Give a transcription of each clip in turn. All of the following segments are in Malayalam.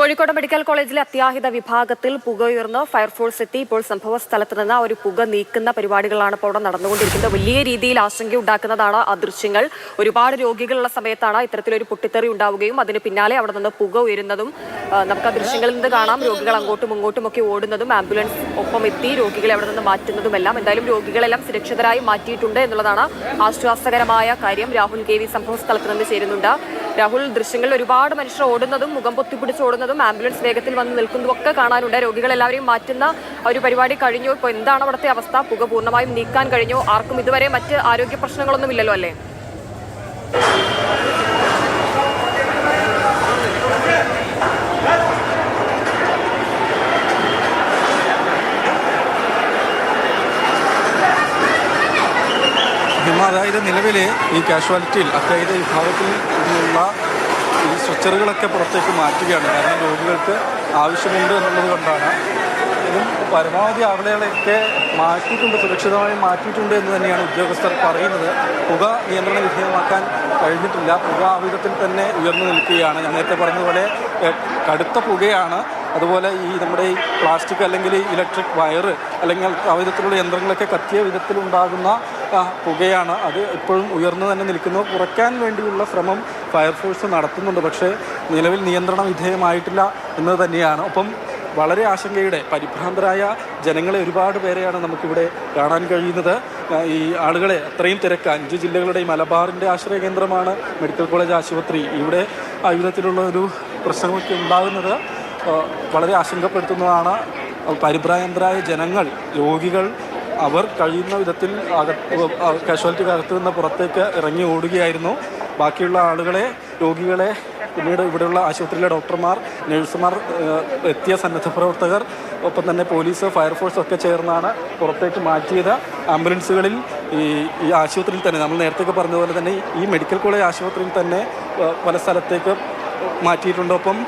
കോഴിക്കോട് മെഡിക്കൽ കോളേജിലെ അത്യാഹിത വിഭാഗത്തിൽ പുക ഉയർന്ന് ഫയർഫോഴ്സ് എത്തി. ഇപ്പോൾ സംഭവ സ്ഥലത്ത് നിന്ന് ഒരു പുക നീക്കുന്ന പരിപാടികളാണ് ഇപ്പോൾ അവിടെ നടന്നുകൊണ്ടിരിക്കുന്നത്. വലിയ രീതിയിൽ ആശങ്ക ഉണ്ടാക്കുന്നതാണ് ആ ദൃശ്യങ്ങൾ ഒരുപാട് രോഗികളുള്ള സമയത്താണ് ഇത്തരത്തിലൊരു പൊട്ടിത്തെറി ഉണ്ടാവുകയും അതിന് പിന്നാലെ അവിടെ നിന്ന് പുക ഉയരുന്നതും നമുക്ക് ആ ദൃശ്യങ്ങളിൽ നിന്ന് കാണാം. രോഗികൾ അങ്ങോട്ടും ഇങ്ങോട്ടും ഒക്കെ ഓടുന്നതും ആംബുലൻസ് ഒപ്പം എത്തി രോഗികളെ അവിടെ നിന്ന് മാറ്റുന്നതുമെല്ലാം. എന്തായാലും രോഗികളെല്ലാം സുരക്ഷിതരായി മാറ്റിയിട്ടുണ്ട് എന്നുള്ളതാണ് ആശ്വാസകരമായ കാര്യം. രാഹുൽ കെ വി സംഭവ സ്ഥലത്ത് നിന്ന് ചേരുന്നുണ്ട്. രാഹുൽ ദൃശ്യങ്ങളിൽ ഒരുപാട് മനുഷ്യർ ഓടുന്നതും മുഖം പൊത്തിപ്പിടിച്ച് ഓടുന്നതും ആംബുലൻസ് വേഗത്തിൽ വന്ന് നിൽക്കുന്നതും ഒക്കെ കാണാനുണ്ട്. രോഗികൾ എല്ലാവരെയും മാറ്റുന്ന ഒരു പരിപാടി കഴിഞ്ഞു. ഇപ്പോൾ എന്താണ് അവിടുത്തെ അവസ്ഥ? പുക പൂർണമായും നീക്കാൻ കഴിഞ്ഞു. ആർക്കും ഇതുവരെ മറ്റ് ആരോഗ്യ പ്രശ്നങ്ങളൊന്നും ഇല്ലല്ലോ അല്ലേ? അതായത് നിലവിൽ ഈ കാഷ്വാലിറ്റിയിൽ അതായത് വിഭാഗത്തിൽ നിന്നുള്ള ഈ സ്ട്രെച്ചറുകളൊക്കെ പുറത്തേക്ക് മാറ്റുകയാണ്. കാരണം രോഗികൾക്ക് ആവശ്യമുണ്ട് എന്നുള്ളത് കൊണ്ടാണ്. ഇതും പരമാവധി ആളുകളെയൊക്കെ മാറ്റിയിട്ടുണ്ട് സുരക്ഷിതമായി മാറ്റിയിട്ടുണ്ട് എന്ന് തന്നെയാണ് ഉദ്യോഗസ്ഥർ പറയുന്നത്. പുക നിയന്ത്രണ വിധേയമാക്കാൻ കഴിഞ്ഞിട്ടില്ല. പുക ആ വിധത്തിൽ തന്നെ ഉയർന്നു നിൽക്കുകയാണ്. ഞാൻ നേരത്തെ പറഞ്ഞതുപോലെ കടുത്ത പുകയാണ്. അതുപോലെ ഈ നമ്മുടെ ഈ പ്ലാസ്റ്റിക് അല്ലെങ്കിൽ ഇലക്ട്രിക് വയറ് അല്ലെങ്കിൽ ആ വിധത്തിലുള്ള യന്ത്രങ്ങളൊക്കെ കത്തിയ വിധത്തിലുണ്ടാകുന്ന പുകയാണ്. അത് ഇപ്പോഴും ഉയർന്നു തന്നെ നിൽക്കുന്നു. കുറയ്ക്കാൻ വേണ്ടിയുള്ള ശ്രമം ഫയർഫോഴ്സ് നടത്തുന്നുണ്ട്. പക്ഷേ നിലവിൽ നിയന്ത്രണ വിധേയമായിട്ടില്ല എന്നത് തന്നെയാണ്. ഒപ്പം വളരെ ആശങ്കയുടെ പരിഭ്രാന്തരായ ജനങ്ങളെ ഒരുപാട് പേരെയാണ് നമുക്കിവിടെ കാണാൻ കഴിയുന്നത്. ഈ ആളുകളെ അത്രയും തിരക്ക് അഞ്ച് ജില്ലകളുടെ മലബാറിന്റെ ആശ്രയ കേന്ദ്രമാണ് മെഡിക്കൽ കോളേജ് ആശുപത്രി. ഇവിടെ ആയുധത്തിലുള്ള ഒരു പ്രശ്നങ്ങളൊക്കെ ഉണ്ടാകുന്നത് വളരെ ആശങ്കപ്പെടുത്തുന്നതാണ്. പരിഭ്രാന്തരായ ജനങ്ങൾ രോഗികൾ അവർ കഴിയുന്ന വിധത്തിൽ കാഷ്വാലിറ്റി കാഷ്വാലിറ്റിക്ക് നിന്ന് പുറത്തേക്ക് ഇറങ്ങി ഓടുകയായിരുന്നു. ബാക്കിയുള്ള ആളുകളെ രോഗികളെ പിന്നീട് ഇവിടെയുള്ള ആശുപത്രിയിലെ ഡോക്ടർമാർ നഴ്സുമാർ എത്തിയ സന്നദ്ധ പ്രവർത്തകർ ഒപ്പം തന്നെ പോലീസ് ഫയർഫോഴ്സ് ഒക്കെ ചേർന്നാണ് പുറത്തേക്ക് മാറ്റിയത്. ആംബുലൻസുകളിൽ ഈ ഈ ആശുപത്രിയിൽ തന്നെ നമ്മൾ നേരത്തെ പറഞ്ഞതുപോലെ തന്നെ ഈ മെഡിക്കൽ കോളേജ് ആശുപത്രിയിൽ തന്നെ പല സ്ഥലത്തേക്ക് മാറ്റിയിട്ടുണ്ട്. ഒപ്പം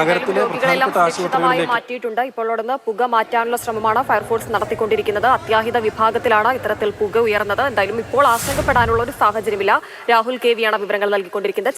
നഗരത്തിലെ എന്തായാലും രോഗികളെല്ലാം പ്രധാനപ്പെട്ട സുരക്ഷിതമായി മാറ്റിയിട്ടുണ്ട്. ഇപ്പോൾ അവിടുന്ന് പുക മാറ്റാനുള്ള ശ്രമമാണ് ഫയർഫോഴ്സ് നടത്തിക്കൊണ്ടിരിക്കുന്നത്. അത്യാഹിത വിഭാഗത്തിലാണ് ഇത്തരത്തിൽ പുക ഉയർന്നത്. എന്തായാലും ഇപ്പോൾ ആശങ്കപ്പെടാനുള്ള ഒരു സാഹചര്യമില്ല. രാഹുൽ കെ വിയാണ് വിവരങ്ങൾ നൽകിക്കൊണ്ടിരിക്കുന്നത്.